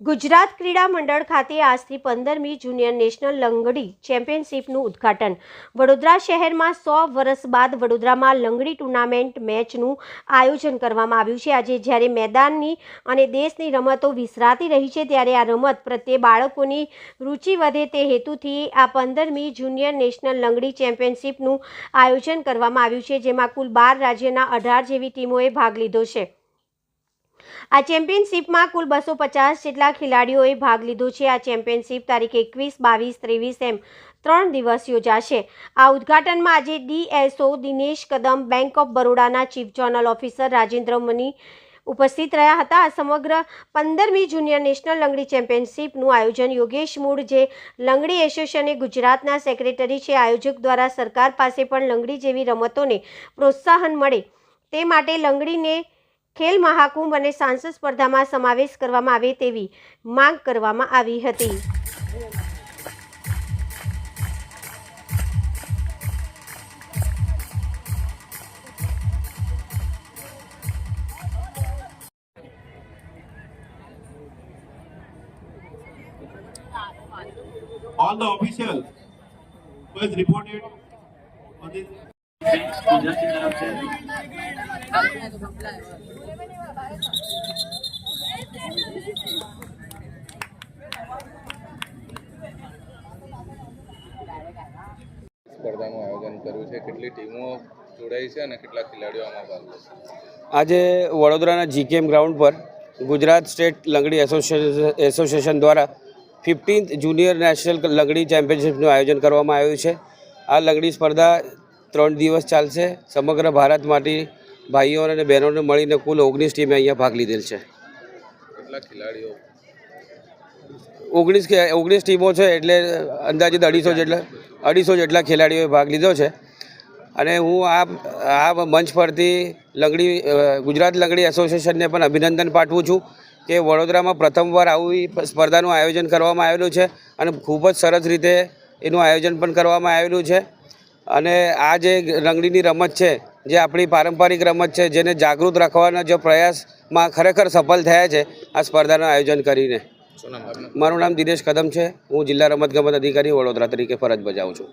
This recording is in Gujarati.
ગુજરાત ક્રીડા મંડળ ખાતે આજથી પંદરમી જુનિયર નેશનલ લંગડી ચેમ્પિયનશિપનું ઉદ્ઘાટન. વડોદરા શહેરમાં સો વર્ષ બાદ વડોદરામાં લંગડી ટુર્નામેન્ટ મેચનું આયોજન કરવામાં આવ્યું છે. આજે જ્યારે મેદાનની અને દેશની રમતો વિસરાતી રહી છે, ત્યારે આ રમત પ્રત્યે બાળકોની રુચિ વધે તે હેતુથી આ પંદરમી જુનિયર નેશનલ લંગડી ચેમ્પિયનશિપનું આયોજન કરવામાં આવ્યું છે, જેમાં કુલ બાર રાજ્યના અઢાર જેવી ટીમોએ ભાગ લીધો છે. આ ચેમ્પિયનશિપમાં કુલ બસો પચાસ જેટલા ખેલાડીઓએ ભાગ લીધો છે. આ ચેમ્પિયનશિપ તારીખ એકવીસ, બાવીસ, ત્રેવીસ એમ ત્રણ દિવસ યોજાશે. આ ઉદ્ઘાટનમાં આજે DSO Dinesh Kadam, bank of બરોડાના chief general officer Rajendra Mani ઉપસ્થિત રહ્યા હતા. આ સમગ્ર પંદરમી જુનિયર નેશનલ લંગડી ચેમ્પિયનશિપનું આયોજન યોગેશ મૂળ, જે લંગડી એસોસિએશને ગુજરાતના સેક્રેટરી છે, આયોજક દ્વારા સરકાર પાસે પણ લંગડી જેવી રમતોને પ્રોત્સાહન મળે તે માટે લંગડીને ખેલ મહાકુંભ અને સાંસદ સ્પર્ધામાં સમાવેશ કરવામાં આવે તેવી માંગ કરવામાં આવી હતી. All the officials who has reported on this સ્પર્ધાનું આયોજન કર્યું છે. કેટલી ટીમો જોડાઈ છે અને કેટલા ખેલાડીઓ આમાં ભાગ લેશે આજે વડોદરાના જીકેએમ ગ્રાઉન્ડ પર ગુજરાત સ્ટેટ લંગડી એસોસિએશન દ્વારા ફિફ્ટીન્થ જુનિયર નેશનલ લંગડી ચેમ્પિયનશિપનું આયોજન કરવામાં આવ્યું છે. આ લંગડી સ્પર્ધા ત્રણ દિવસ ચાલશે. સમગ્ર ભારતમાંથી ભાઈઓ અને બહેનોને મળીને કુલ ઓગણીસ ટીમે અહીંયા ભાગ લીધેલ છે. ખેલાડીઓ? ઓગણીસ ઓગણીસ ટીમો છે એટલે અંદાજિત અઢીસો જેટલા અઢીસો જેટલા ખેલાડીઓએ ભાગ લીધો છે. અને હું આ આ મંચ પરથી લંગડી ગુજરાત લંગડી એસોસિએશનને પણ અભિનંદન પાઠવું છું કે વડોદરામાં પ્રથમવાર આવી સ્પર્ધાનું આયોજન કરવામાં આવેલું છે અને ખૂબ જ સરસ રીતે એનું આયોજન પણ કરવામાં આવેલું છે. અને આ જે રંગડીની રમત છે જે આપણી પારંપરિક રમત છે જેને જાગૃત રાખવાના જો પ્રયાસમાં ખરેખર સફળ થયા છે આ સ્પર્ધાનું આયોજન કરીને. મારું નામ દિનેશ કદમ છે. હું જિલ્લા રમતગમત અધિકારી વડોદરા તરીકે ફરજ બજાવું છું.